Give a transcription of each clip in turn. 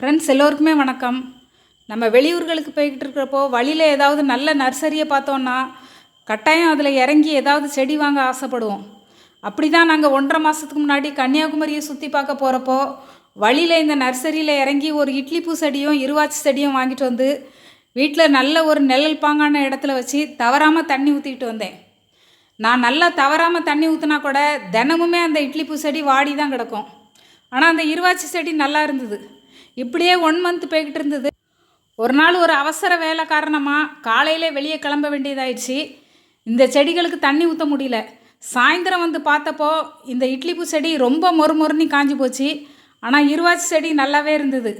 Friends எல்லோருக்குமே வணக்கம். நம்ம வெளியூர்களுக்கு போய்கிட்டு இருக்கிறப்போ வழியில் ஏதாவது நல்ல நர்சரியை பார்த்தோன்னா கட்டாயம் அதில் இறங்கி ஏதாவது செடி வாங்க ஆசைப்படுவோம். அப்படி தான் நாங்கள் ஒன்றரை மாதத்துக்கு முன்னாடி கன்னியாகுமரியை சுற்றி பார்க்க போகிறப்போ வழியில் இந்த நர்சரியில் இறங்கி ஒரு இட்லி பூ செடியும் இருவாச்சி செடியும் வாங்கிட்டு வந்து வீட்டில் நல்ல ஒரு நிழல் பாங்கான இடத்துல வச்சு தவறாமல் தண்ணி ஊற்றிக்கிட்டு வந்தேன். நான் நல்லா தவறாமல் தண்ணி ஊற்றினா கூட தினமுமே அந்த இட்லி பூ செடி வாடி தான் கிடக்கும். ஆனால் அந்த இருவாச்சி செடி நல்லா இருந்தது. இப்படியே ஒன் மந்த் போய்கிட்டு இருந்தது. ஒரு நாள் ஒரு அவசர வேலை காரணமாக காலையிலே வெளியே கிளம்ப வேண்டியதாயிடுச்சு. இந்த செடிகளுக்கு தண்ணி ஊற்ற முடியல. சாயந்தரம் வந்து பார்த்தப்போ இந்த இட்லி பூ செடி ரொம்ப மொறு காஞ்சி போச்சு. ஆனால் இருவாச்சி செடி நல்லாவே இருந்தது.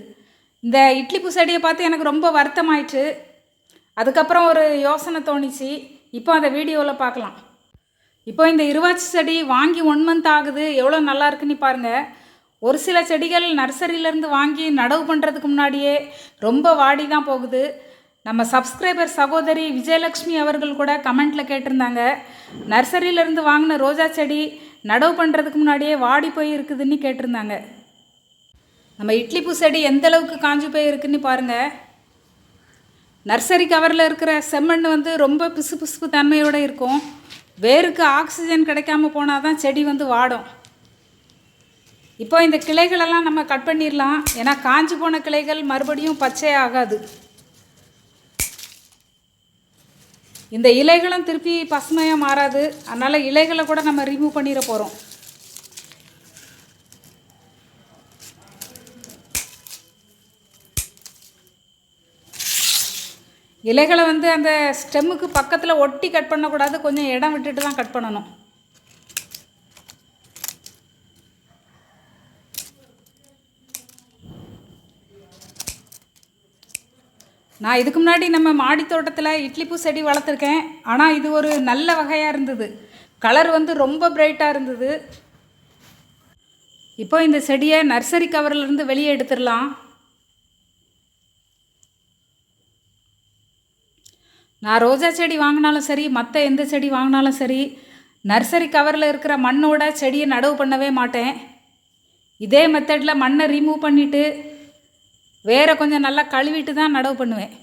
இந்த இட்லி பூ செடியை பார்த்து எனக்கு ரொம்ப வருத்தமாயிற்று. அதுக்கப்புறம் ஒரு யோசனை தோணிச்சு. இப்போ அந்த வீடியோவில் பார்க்கலாம். இப்போ இந்த இருவாச்சி செடி வாங்கி ஒன் மந்த் ஆகுது. எவ்வளோ நல்லா இருக்குன்னு பாருங்கள் ஒரு சில செடிகள் நர்சரியிலேருந்து வாங்கி நடவு பண்ணுறதுக்கு முன்னாடியே ரொம்ப வாடி தான் போகுது. நம்ம சப்ஸ்கிரைபர் சகோதரி விஜயலக்ஷ்மி அவர்கள் கூட கமெண்ட்டில் கேட்டிருந்தாங்க. நர்சரியிலேருந்து வாங்கின ரோஜா செடி நடவு பண்ணுறதுக்கு முன்னாடியே வாடி போய் இருக்குதுன்னு கேட்டிருந்தாங்க. நம்ம இட்லி பூ செடி எந்த அளவுக்கு காஞ்சு போய் இருக்குன்னு பாருங்கள் நர்சரி கவரில் இருக்கிற செம்மண் வந்து ரொம்ப பிசு பிசுப்பு தன்மையோடு இருக்கும். வேருக்கு ஆக்சிஜன் கிடைக்காம போனால் தான் செடி வந்து வாடும். இப்போ இந்த கிளைகளெல்லாம் நம்ம கட் பண்ணிடலாம். ஏன்னா காஞ்சி போன கிளைகள் மறுபடியும் பச்சை ஆகாது. இந்த இலைகளும் திருப்பி பசுமையாக மாறாது. அதனால் இலைகளை கூட நம்ம ரிமூவ் பண்ணிட போகிறோம் இலைகளை வந்து அந்த ஸ்டெம்முக்கு பக்கத்தில் ஒட்டி கட் பண்ணக்கூடாது. கொஞ்சம் இடம் விட்டுட்டு தான் கட் பண்ணணும். நான் இதுக்கு முன்னாடி நம்ம மாடி தோட்டத்தில் இட்லி பூ செடி வளர்த்துருக்கேன். ஆனால் இது ஒரு நல்ல வகையாக இருந்தது. கலர் வந்து ரொம்ப பிரைட்டாக இருந்தது. இப்போ இந்த செடியை நர்சரி கவர்லேருந்து வெளியே எடுத்துடலாம். நான் ரோஜா செடி வாங்கினாலும் சரி மற்ற எந்த செடி வாங்கினாலும் சரி நர்சரி கவரில் இருக்கிற மண்ணோட செடியை நடவு பண்ணவே மாட்டேன். இதே மெத்தடில் மண்ணை ரிமூவ் பண்ணிவிட்டு வேற கொஞ்சம் நல்லா கழுவிட்டு தான் நடவு பண்ணுவேன்.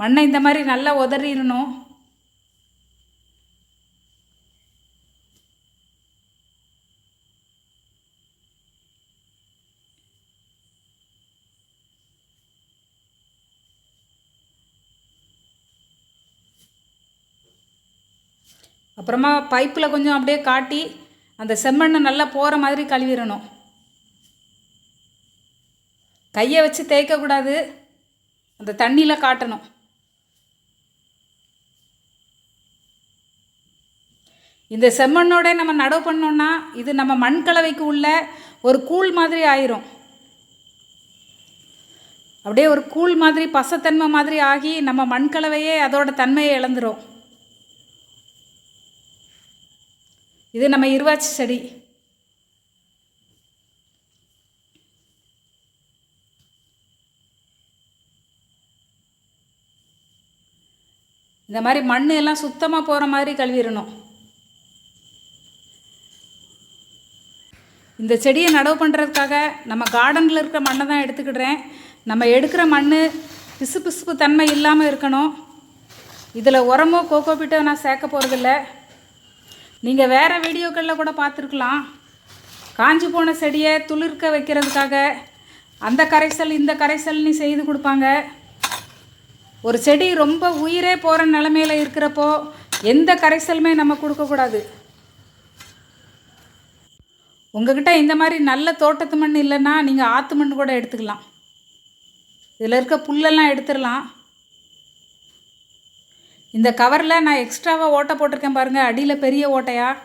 மண்ணை இந்த மாதிரி நல்லா உதறிடணும். அப்புறமா பைப்பில் கொஞ்சம் அப்படியே காட்டி அந்த செம்மண்ணை நல்லா போகிற மாதிரி கழுவிடணும். கையை வச்சு தேய்க்கக்கூடாது அந்த தண்ணியில் காட்டணும். இந்த செம்மண்ணோட நம்ம நடவு பண்ணோன்னா இது நம்ம மண் கலவைக்கு உள்ள ஒரு கூழ் மாதிரி ஆயிரும். அப்படியே ஒரு கூழ் மாதிரி பசத்தன்மை மாதிரி ஆகி நம்ம மண் கலவையே அதோட தன்மையை இழந்துரும். இது நம்ம இருவாச்சி செடி. இந்த மாதிரி மண் எல்லாம் சுத்தமாக போகிற மாதிரி கழுவிடணும். இந்த செடியை நடவு பண்ணுறதுக்காக நம்ம கார்டனில் இருக்கிற மண்ணை தான் எடுத்துக்கிடுறேன். நம்ம எடுக்கிற மண் பிசு பிசுப்பு தன்மை இல்லாமல் இருக்கணும். இதில் உரமோ கோகோ பிட்டோ நான் சேர்க்க போகிறதில்ல நீங்கள் வேறு வீடியோக்களில் கூட பார்த்துருக்கலாம். காஞ்சி போன செடியை துளிர்க்க வைக்கிறதுக்காக அந்த கரைசல் இந்த கரைசல்னு செய்து கொடுப்பாங்க. ஒரு செடி ரொம்ப உயிரே போகிற நிலமையில இருக்கிறப்போ எந்த கரைசலுமே நம்ம கொடுக்கக்கூடாது உங்ககிட்ட இந்த மாதிரி நல்ல தோட்டத்து மண் இல்லைன்னா நீங்கள் ஆற்று மண் கூட எடுத்துக்கலாம். இதில் இருக்க புல்லெல்லாம் எடுத்துடலாம். இந்த கவரில் நான் எக்ஸ்ட்ராவாக ஓட்டை போட்டிருக்கேன் பாருங்கள் அடியில் பெரிய ஓட்டையா?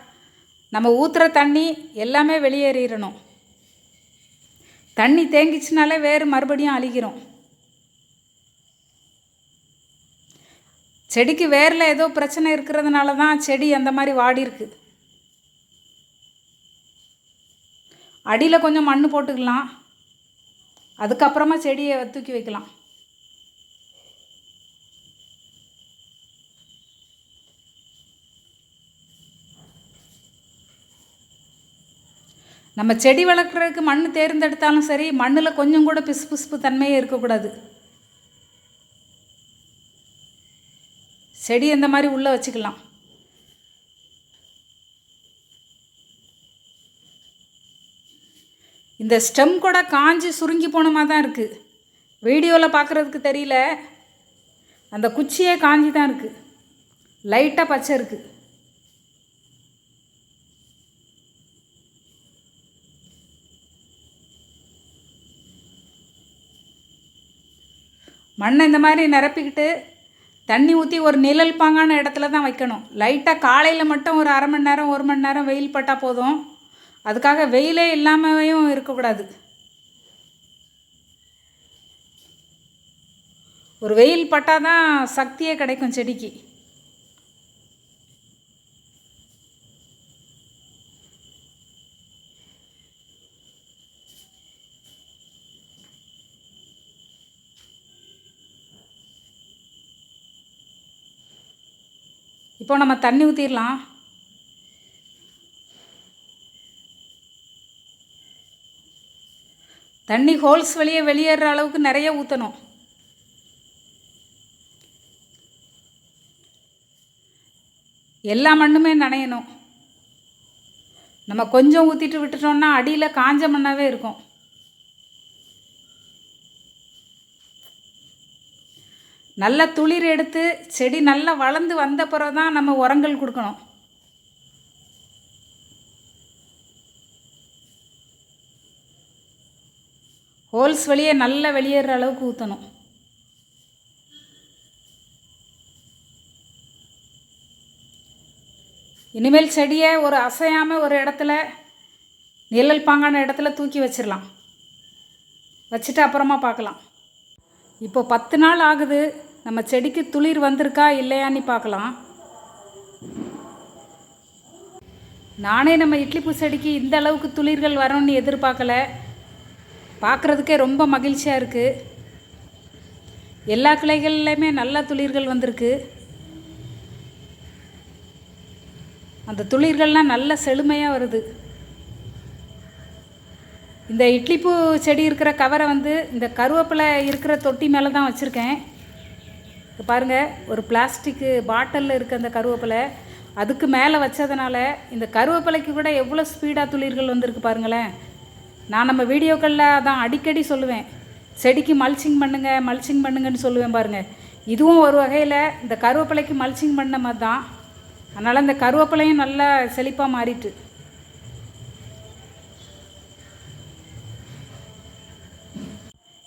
நம்ம ஊற்றுற தண்ணி எல்லாமே வெளியேறிடணும் தண்ணி தேங்கிச்சுனாலே வேறு மறுபடியும் அழிக்கிறோம் செடிக்கு வேரில் ஏதோ பிரச்சனை இருக்கிறதுனால தான் செடி அந்த மாதிரி வாடி இருக்கு அடியில் கொஞ்சம் மண் போட்டுக்கலாம். அதுக்கப்புறமா செடியை தூக்கி வைக்கலாம். நம்ம செடி வளர்க்குறதுக்கு மண் தேர்ந்தெடுத்தாலும் சரி மண்ணில் கொஞ்சம் கூட பிசு பிசுப்பு தன்மையே இருக்கக்கூடாது. செடி இந்த மாதிரி உள்ளே வச்சுக்கலாம். இந்த ஸ்டெம் கூட காஞ்சி சுருங்கி போன மாதிரி தான் இருக்குது வீடியோவில் பார்க்குறதுக்கு தெரியல. அந்த குச்சியே காஞ்சி தான் இருக்குது லைட்டாக பச்சை இருக்குது மண்ணை இந்த மாதிரி நிரப்பிக்கிட்டு தண்ணி ஊற்றி ஒரு நிழல் பாங்கான இடத்துல தான் வைக்கணும். லைட்டாக காலையில் மட்டும் ஒரு அரை மணி நேரம் ஒரு மணி நேரம் வெயில் பட்டால் போதும். அதுக்காக வெயிலே இல்லாமவும் இருக்கக்கூடாது. ஒரு வெயில் பட்டால் தான் சக்தியே கிடைக்கும் செடிக்கு. இப்போ நம்ம தண்ணி ஊற்றிடலாம் தண்ணி ஹோல்ஸ் வெளியே வெளியேற அளவுக்கு நிறைய ஊற்றணும் எல்லா மண்ணுமே நனையணும். நம்ம கொஞ்சம் ஊற்றிட்டு விட்டுட்டோம்னா அடியில் காஞ்ச மண்ணாகவே இருக்கும். நல்ல துளிர் எடுத்து செடி நல்லா வளர்ந்து வந்த பிறகு தான் நம்ம உரங்கள் கொடுக்கணும். ஹோல்ஸ் வெளியே நல்லா வெளியேற அளவுக்கு ஊற்றணும் இனிமேல் செடியை ஒரு அசையாமல் ஒரு இடத்துல நிழல் பாங்கான இடத்துல தூக்கி வச்சிடலாம் வச்சுட்டு அப்புறமா பார்க்கலாம். இப்போ பத்து நாள் ஆகுது. நம்ம செடிக்கு துளிர் வந்திருக்கா இல்லையான்னு பார்க்கலாம். நானே நம்ம இட்லிப்பூ செடிக்கு இந்த அளவுக்கு துளிர்கள் வரும்னு எதிர்பார்க்கல. பார்க்குறதுக்கே ரொம்ப மகிழ்ச்சியாக இருக்குது எல்லா கிளைகள்லையுமே நல்ல துளிர்கள் வந்திருக்கு. அந்த துளிர்கள்லாம் நல்ல செழுமையாக வருது. இந்த இட்லிப்பூ செடி இருக்கிற கவரை வந்து இந்த கருவேப்பிலை இருக்கிற தொட்டி மேலே தான் வச்சுருக்கேன். இப்போ பாருங்கள் ஒரு பிளாஸ்டிக்கு பாட்டிலில் இருக்க அந்த கருவேப்பிலை அதுக்கு மேலே வச்சதுனால இந்த கருவேப்பிலைக்கு கூட எவ்வளோ ஸ்பீடாக துளிர்கள் வந்திருக்கு பாருங்களேன். நான் நம்ம வீடியோக்களில் அதான் அடிக்கடி சொல்லுவேன். செடிக்கு மல்ச்சிங் பண்ணுங்கள் மல்ச்சிங் பண்ணுங்கன்னு சொல்லுவேன் பாருங்கள் இதுவும் ஒரு வகையில் இந்த கருவேப்பிலைக்கு மல்ச்சிங் பண்ண மாதிரி தான் அதனால் இந்த கருவேப்பிலையும் நல்லா செழிப்பாக மாறிட்டு.